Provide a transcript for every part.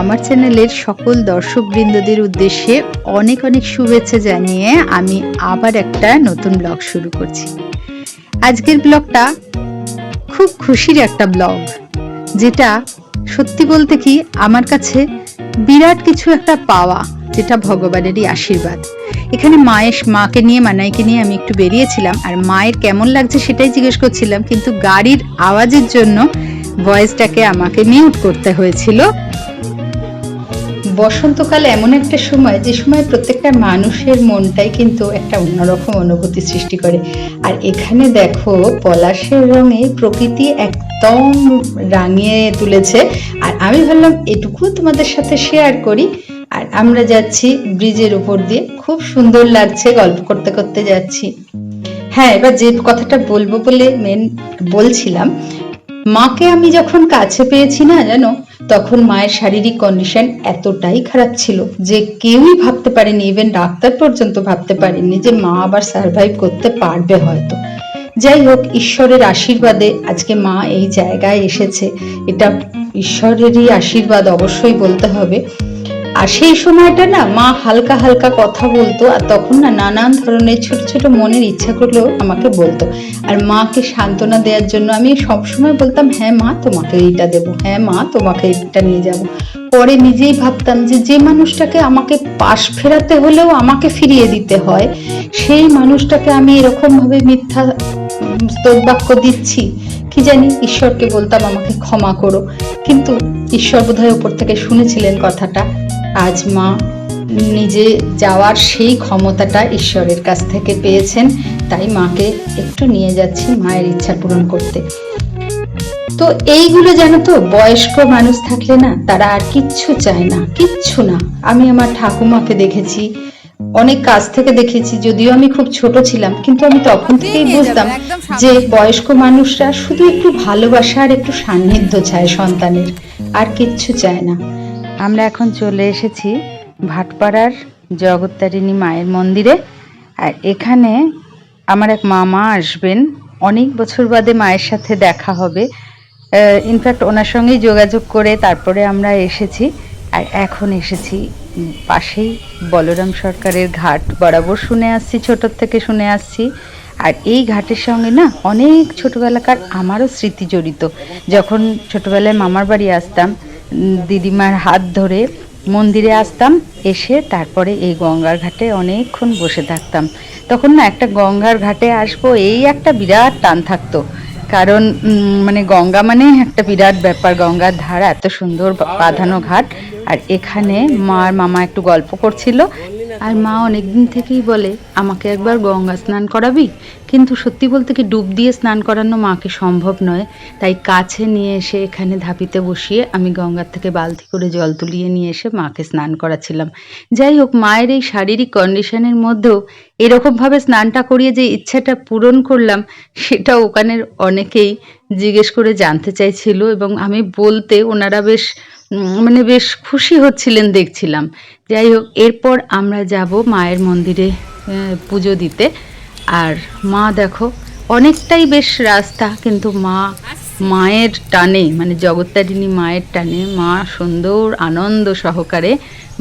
আমার চ্যানেলের সকল দর্শকবৃন্দদের উদ্দেশ্যে অনেক অনেক শুভেচ্ছা জানিয়ে আমি আবার একটা নতুন ব্লগ শুরু করছি। আজকের ব্লগটা খুব খুশির একটা ব্লগ, যেটা সত্যি বলতে কি আমার কাছে বিরাট কিছু একটা পাওয়া, যেটা ভগবানেরই আশীর্বাদ। এখানে মায়ের মাকে নিয়ে, মানাইকে নিয়ে আমি একটু বেরিয়েছিলাম, আর মায়ের কেমন লাগছে সেটাই জিজ্ঞেস করছিলাম, কিন্তু গাড়ির আওয়াজের জন্য ভয়েসটাকে আমাকে মিউট করতে হয়েছিল। বসন্তকাল এমন একটা সময়, যে সময় প্রত্যেকটা মানুষের মনটাই কিন্তু একটা অন্যরকম অনুভূতি সৃষ্টি করে। আর এখানে দেখো, পলাশের রঙে প্রকৃতি একদম রাঙিয়ে তুলেছে। আর আমি ভাবলাম এটুকু তোমাদের সাথে শেয়ার করি। আর আমরা যাচ্ছি ব্রিজের উপর দিয়ে। খুব সুন্দর লাগছে, গল্প করতে করতে যাচ্ছি। হ্যাঁ এবার যে কথাটা বলব বলে মেন বলছিলাম মাকে আমি যখন কাছে পেয়েছি না জানো, তখন মায়ের শারীরিক কন্ডিশন এতটাই খারাপ ছিল যে কেউই ভাবতে পারেনি ইভেন ডাক্তার পর্যন্ত ভাবতে পারেনি যে মা আবার সার্ভাইভ করতে পারবে হয়তো। যাই হোক, ঈশ্বরের আশীর্বাদে আজকে মা এই জায়গায় এসেছে। এটা ঈশ্বরেরই আশীর্বাদ অবশ্যই বলতে হবে। আর সেই সময়টা না মা হালকা হালকা কথা বলতো, আর তখন না নানান ধরনের ছোট ছোট মনের ইচ্ছা করলেও আমাকে বলতো। আর মাকে সান্ত্বনা দেওয়ার জন্য আমি সবসময় বলতাম হ্যাঁ মা, তোমাকে এইটা দেবো হ্যাঁ মা, তোমাকে এইটা নিয়ে যাব। পরে নিজেই ভাবতাম যে যে মানুষটাকে আমাকে পাশ ফেরাতে হলেও আমাকে ফিরিয়ে দিতে হয়, সেই মানুষটাকে আমি এরকম ভাবে মিথ্যা স্তোবাক্য দিচ্ছি, কি জানি ঈশ্বরকে বলতাম, আমাকে ক্ষমা করো। কিন্তু ঈশ্বর বোধহয় ওপর থেকে শুনেছিলেন কথাটা। আজ মা নিজে যাওয়ার সেই ক্ষমতাটা ঈশ্বরের কাছ থেকে পেয়েছেন তাই মাকে একটু নিয়ে যাচ্ছি মায়ের ইচ্ছা পূরণ করতে। তো এইগুলো জানো তো বয়স্ক মানুষ থাকলে না তারা আর কিচ্ছু চায় না কিচ্ছু না। আমি আমার ঠাকুমাকে দেখেছি অনেক কাছ থেকে দেখেছি যদিও আমি খুব ছোট ছিলাম কিন্তু আমি তখন থেকেই বুঝতাম যে বয়স্ক মানুষরা শুধু একটু ভালোবাসা আর একটু সান্নিধ্য চায় সন্তানের আর কিচ্ছু চায় না। আমরা এখন চলে এসেছি ভাটপাড়ার জগত্তারিণী মায়ের মন্দিরে। আর এখানে আমার এক মামা আসবেন। অনেক বছর বাদে মায়ের সাথে দেখা হবে। ইনফ্যাক্ট ওনার সঙ্গেই যোগাযোগ করে তারপরে আমরা এসেছি। আর এখন এসেছি পাশেই বলরাম সরকারের ঘাট। বরাবর শুনে আসছি, ছোটোর থেকে শুনে আসছি। আর এই ঘাটের সঙ্গে না অনেক ছোটোবেলাকার আমারও স্মৃতি জড়িত। যখন ছোটোবেলায় মামার বাড়ি আসতাম দিদিমার হাত ধরে মন্দিরে আসতাম, এসে তারপরে এই গঙ্গার ঘাটে অনেকক্ষণ বসে থাকতাম। তখন না একটা গঙ্গার ঘাটে আসব, এই একটা বিরাট টান থাকতো। কারণ মানে গঙ্গা মানে একটা বিরাট ব্যাপার। গঙ্গার ধারা এত সুন্দর বাঁধানো ঘাট। আর এখানে মার মামা একটু গল্প করছিল। আর মা অনেক দিন থেকেই বলে, আমাকে একবার গঙ্গা স্নান করাবি? কিন্তু সত্যি বলতে কি ডুব দিয়ে স্নান করানো মাকে সম্ভব নয়। তাই কাছে নিয়ে এসে এখানে ধাপিতে বসিয়ে আমি গঙ্গার থেকে বালতি করে জল তুলিয়ে নিয়ে এসে মাকে স্নান করাচ্ছিলাম। যাই হোক, মায়ের এই শারীরিক কন্ডিশনের মধ্যেও এরকমভাবে স্নানটা করিয়ে যে ইচ্ছাটা পূরণ করলাম, সেটা ওখানের অনেকেই জিজ্ঞেস করে জানতে চাইছিল এবং আমি বলতে ওনারা বেশ মানে বেশ খুশি হচ্ছিলেন, দেখছিলাম। যাই হোক, এরপর আমরা যাব মায়ের মন্দিরে পুজো দিতে। আর মা দেখো, অনেকটাই বেশ রাস্তা, কিন্তু মা মায়ের টানে মানে জগত্তারিণী মায়ের টানে। মা সুন্দর আনন্দ সহকারে,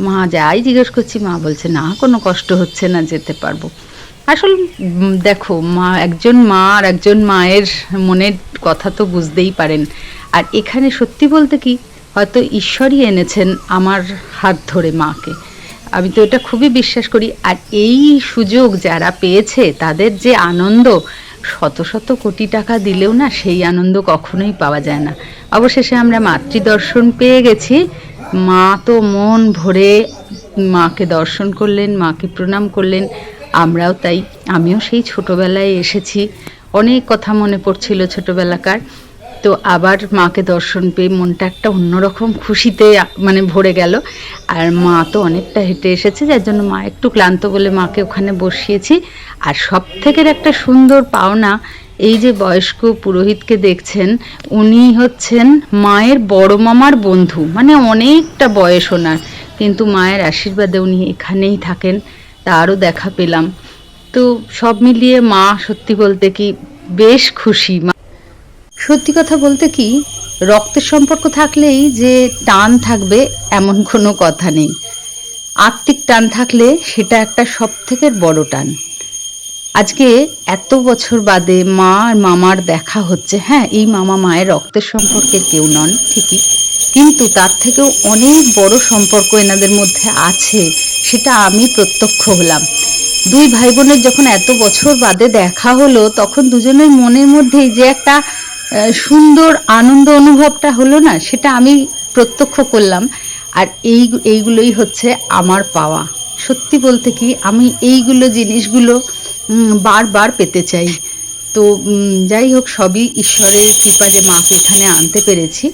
মা যাই জিজ্ঞেস করছি, মা বলছে, না, কোনো কষ্ট হচ্ছে না, যেতে পারব। আসল দেখো, মা একজন মা আর একজন মায়ের মনের কথা তো বুঝতেই পারেন। আর এখানে সত্যি বলতে কি হয়তো ঈশ্বরই এনেছেন আমার হাত ধরে মাকে। আমি তো এটা খুবই বিশ্বাস করি। আর এই সুযোগ যারা পেয়েছে, তাদের যে আনন্দ, শত শত কোটি টাকা দিলেও না সেই আনন্দ কখনোই পাওয়া যায় না। অবশেষে আমরা মাতৃদর্শন পেয়ে গেছি। মা তো মন ভরে মাকে দর্শন করলেন, মাকে প্রণাম করলেন। আমরাও তাই। আমিও সেই ছোটবেলায় এসেছি। অনেক কথা মনে পড়ছিল ছোটবেলাকার। তো আবার মাকে দর্শন পেয়ে মনটা একটা অন্যরকম খুশিতে মানে ভরে গেল। আর মা তো অনেকটা হেঁটে এসেছে, যার জন্য মা একটু ক্লান্ত বলে মাকে ওখানে বসিয়েছি। আর সব থেকে একটা সুন্দর পাওনা, এই যে বয়স্ক পুরোহিতকে দেখছেন, উনি হচ্ছেন মায়ের বড় মামার বন্ধু। মানে অনেকটা বয়স ওনার। কিন্তু মায়ের আশীর্বাদে উনি এখানেই থাকেন, তারও দেখা পেলাম। তো সব মিলিয়ে মা সত্যি বলতে কি বেশ খুশি। সত্যি কথা বলতে কি, রক্তের সম্পর্ক থাকলেই যে টান থাকবে এমন কোনো কথা নেই। আত্মিক টান থাকলে সেটা একটা সব থেকে বড় টান। আজকে এত বছর বাদে মা আর মামার দেখা হচ্ছে হ্যাঁ এই মামা মায়ের রক্তের সম্পর্কের কেউ নন, ঠিকই। কিন্তু তার থেকেও অনেক বড় সম্পর্ক এনাদের মধ্যে আছে, সেটা আমি প্রত্যক্ষ হলাম। দুই ভাই বোনের যখন এত বছর বাদে দেখা হলো, তখন দুজনের মনের মধ্যেই যে একটা সুন্দর আনন্দ অনুভবটা হলো না, সেটা আমি প্রত্যক্ষ করলাম। আর এই এইগুলোই হচ্ছে আমার পাওয়া। সত্যি বলতে কি, আমি এইগুলো জিনিসগুলো বারবার পেতে চাই। তো যাই হোক, সবই ঈশ্বরের কৃপা যে মাকে এখানে আনতে পেরেছি।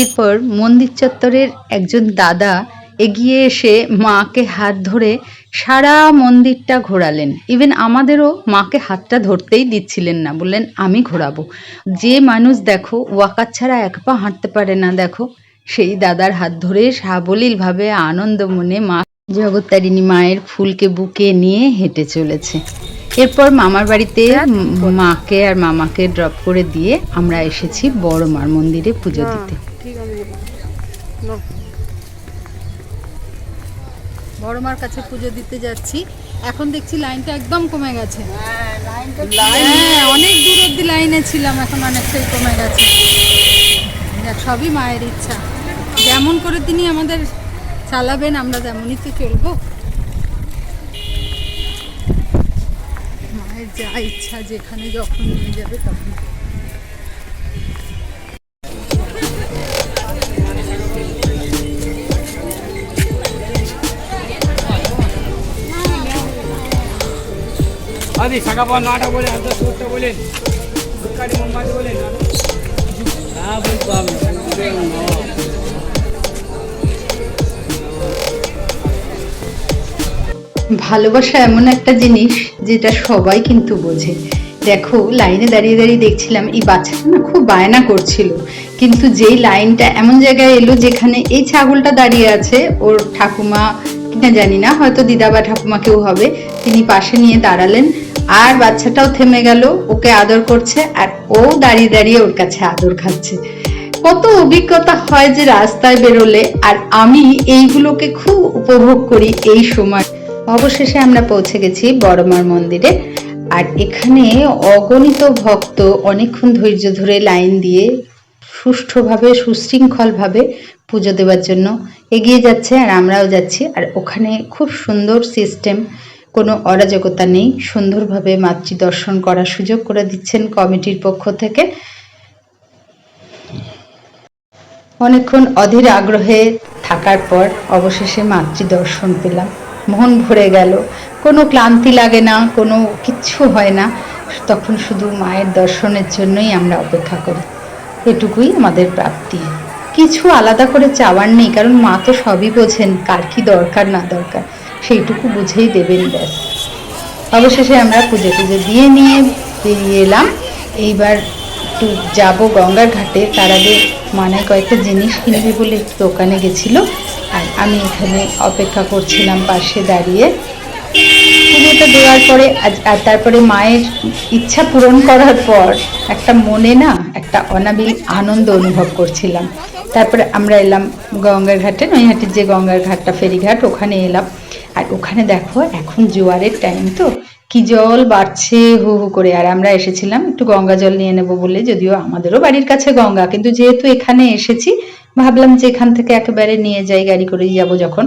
এরপর মন্দির চত্বরের একজন দাদা এগিয়ে এসে মাকে হাত ধরে সারা মন্দিরটা ঘোরালেন। ইভেন আমাদেরও মাকে হাতটা ধরতেই দিচ্ছিলেন না। বললেন, আমি ঘোরাবো। যে মানুষ দেখো ওয়াকার ছাড়া এক পা হাঁটতে পারে না, দেখো। সেই দাদার হাত ধরে সাবলীলভাবে আনন্দ মনে মা জগত্তারিণী মায়ের ফুলকে বুকে নিয়ে হেঁটে চলেছে। এরপর মামার বাড়িতে মাকে আর মামাকে ড্রপ করে দিয়ে আমরা এসেছি বড় মার মন্দিরে পুজো দিতে। বড় মার কাছে পুজো দিতে যাচ্ছি। এখন দেখছি লাইনটা একদম কমে গেছে। হ্যাঁ অনেক দূর অব্দি লাইনে ছিলাম এখন অনেকটাই কমে গেছে। দেখ, সবই মায়ের ইচ্ছা। যেমন করে তিনি আমাদের চালাবেন আমরা তেমনই তো চলবো। মায়ের যা ইচ্ছা যেখানে যখন নিয়ে যাবে তখন। মাঝি শাখা পাওয়া নাটা বলে হাজার চোরটা বলেন, সরকারি মোমবাতি বলেন না বলতো আমি ভালোবাসা এমন একটা জিনিস যেটা সবাই কিন্তু বোঝে। দেখো, লাইনে দাঁড়িয়ে দাঁড়িয়ে দেখছিলাম, এই বাচ্চাটা না খুব বায়না করছিল। কিন্তু যেই লাইনটা এমন জায়গায় এলো যেখানে এই ছাগলটা দাঁড়িয়ে আছে, ওর ঠাকুমা, কিনা জানি না, হয়তো দিদা বা ঠাকুমা কেউ হবে, তিনি পাশে নিয়ে দাঁড়ালেন। আর বাচ্চাটাও থেমে গেল, ওকে আদর করছে আর ও দাঁড়িয়ে দাঁড়িয়ে ওর কাছে আদর খাচ্ছে। কত অভিজ্ঞতা হয় যে রাস্তায় বেরোলে আর আমি এইগুলোকে খুব উপভোগ করি এই সময়। অবশেষে আমরা পৌঁছে গেছি বড়মার মন্দিরে। আর এখানে অগণিত ভক্ত অনেকক্ষণ ধৈর্য ধরে লাইন দিয়ে সুষ্ঠুভাবে, সুশৃঙ্খলভাবে পুজো দেওয়ার জন্য এগিয়ে যাচ্ছে আর আমরাও যাচ্ছি। আর ওখানে খুব সুন্দর সিস্টেম কোনো অরাজকতা নেই। সুন্দরভাবে মাতৃ দর্শন করার সুযোগ করে দিচ্ছেন কমিটির পক্ষ থেকে। অনেকক্ষণ অধীর আগ্রহে থাকার পর অবশেষে মাতৃ দর্শন পেলাম। মন ভরে গেল। কোনো ক্লান্তি লাগে না, কোনো কিচ্ছু হয় না। তখন শুধু মায়ের দর্শনের জন্যই আমরা অপেক্ষা করি। এটুকুই আমাদের প্রাপ্তি। কিছু আলাদা করে চাওয়ার নেই, কারণ মা তো সবই বোঝেন কার কি দরকার, না দরকার। সেইটুকু বুঝেই দেবেন, ব্যাস। অবশেষে আমরা পুজো টুজো দিয়ে নিয়ে বেরিয়ে এলাম। এইবার একটু যাব গঙ্গার ঘাটে। তার আগে মানে কয়েকটা জিনিস কিনবে বলে একটু দোকানে গেছিল। আর আমি এখানে অপেক্ষা করছিলাম পাশে দাঁড়িয়ে। পুজোটা দেওয়ার পরে আর তারপরে মায়ের ইচ্ছা পূরণ করার পর একটা মনে না একটা অনাবিল আনন্দ অনুভব করছিলাম। তারপরে আমরা এলাম গঙ্গার ঘাটে। নৈহাটির যে গঙ্গার ঘাটটা, ফেরিঘাট, ওখানে এলাম। আর ওখানে দেখো, এখন জোয়ারের টাইম তো। কি জল বাড়ছে, হু হু করে। আর আমরা এসেছিলাম, একটু গঙ্গা জল নিয়ে নেব বলে, যদিও আমাদেরও বাড়ির কাছে গঙ্গা। কিন্তু যেহেতু এখানে এসেছি, ভাবলাম যে এখান থেকে একেবারে নিয়ে যাই, গাড়ি করেই যাব যখন।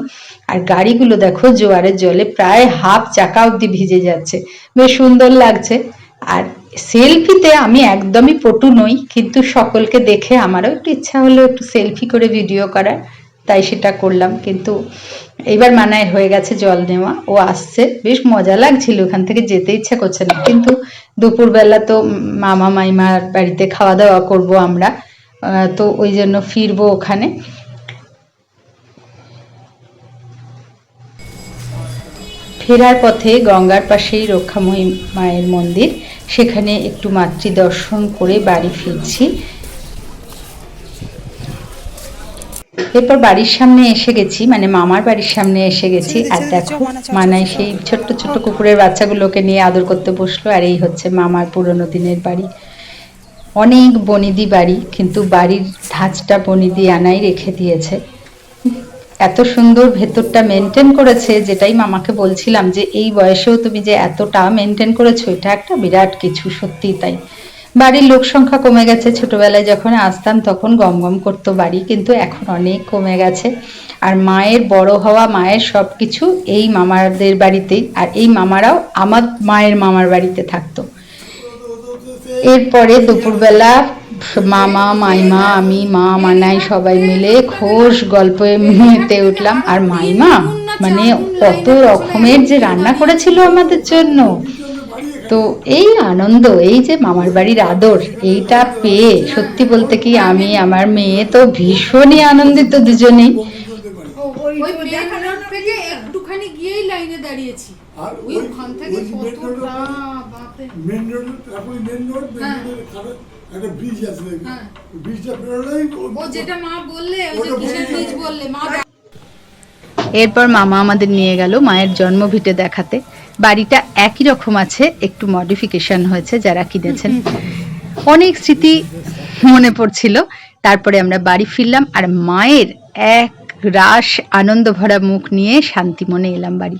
আর গাড়িগুলো দেখো, জোয়ারের জলে প্রায় হাফ চাকা অব্দি ভিজে যাচ্ছে। বেশ সুন্দর লাগছে। আর সেলফিতে আমি একদমই পটু নই, কিন্তু সকলকে দেখে আমারও একটু ইচ্ছা হলো একটু সেলফি করে ভিডিও করার। তাই সেটা করলাম। কিন্তু এবার মানায় হয়ে গেছে জল নেওয়া। ও আসছে। বেশ মজা লাগছিল ওখান থেকে যেতে, ইচ্ছা করছে না। কিন্তু দুপুরবেলা তো মামা, মাইমার বাড়িতে খাওয়া দাওয়া করব আমরা। তো ওই জন্য ফিরবো ওখানে। ফেরার পথে গঙ্গার পাশেই রক্ষাময়ী মায়ের মন্দির। সেখানে একটু মাতৃ দর্শন করে বাড়ি ফিরছি। এরপর বাড়ির সামনে এসে গেছি মানে মামার বাড়ির সামনে এসে গেছি। আর দেখো মানাই সেই ছোট্ট ছোট্ট কুকুরের বাচ্চাগুলোকে নিয়ে আদর করতে বসল। আর এই হচ্ছে মামার পুরনো দিনের বাড়ি। অনেক বনিদি বাড়ি কিন্তু বাড়ির ধাঁচটা বনিদি আনাই রেখে দিয়েছে। এত সুন্দর ভেতরটা মেনটেন করেছে যেটাই মামাকে বলছিলাম যে এই বয়সেও তুমি যে এতটা মেনটেন করেছ এটা একটা বিরাট কিছু সত্যি তাই। বাড়ির লোক সংখ্যা কমে গেছে। ছোটবেলায় যখন আসতাম তখন গম গম করতো বাড়ি, কিন্তু এখন অনেক কমে গেছে। আর মায়ের বড় হওয়া, মায়ের সব কিছু এই মামাদের বাড়িতেই। আর এই মামারাও আমার মায়ের মামার বাড়িতে থাকতো। এরপরে দুপুরবেলা মামা মাইমা আমি মা মানাই সবাই মিলে খোশ গল্পে মেতে উঠলাম আর মাইমা মানে কত রকমের যে রান্না করেছিল আমাদের জন্য তো এই আনন্দ এই যে মামার বাড়ির আদর এইটা পেয়ে সত্যি বলতে কি আমি আমার মেয়ে তো ভীষণই আনন্দিত দুজনেই মেন দাঁড়িয়েছি মেন মেন মেন হ্যাঁ। একটা ব্রিজ আছে হ্যাঁ। ব্রিজটা পেরোলেই ও যেটা মা বললে ওই যে ওটা কিসের বীজ বললে মা এরপর মামা আমাদের নিয়ে গেল মায়ের জন্মভিটে দেখাতে। বাড়িটা একই রকম আছে একটু মডিফিকেশন হয়েছে যারা কিনেছেন। অনেক স্মৃতি মনে পড়ছিল। তারপরে আমরা বাড়ি ফিরলাম আর মায়ের এক রাস আনন্দ ভরা মুখ নিয়ে শান্তি মনে এলাম বাড়ি।